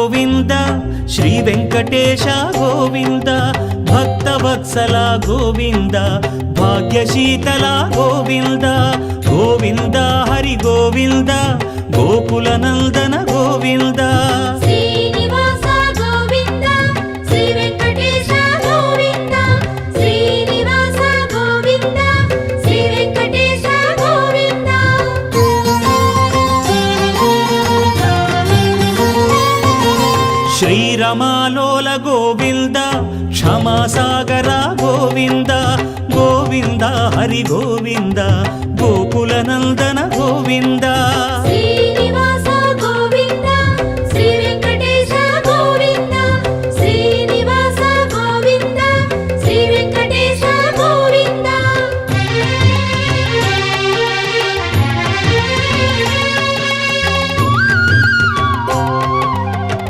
Govinda Shri Venkatesha Govinda Bhaktavatsala Govinda భాగ్యశీతల Govinda Govinda Hari Govinda Gokula Nandana Govinda. శ్రీరమాలోల Govinda క్షమాసాగర Govinda Govinda Hari Govinda Gokula Nandana Govinda.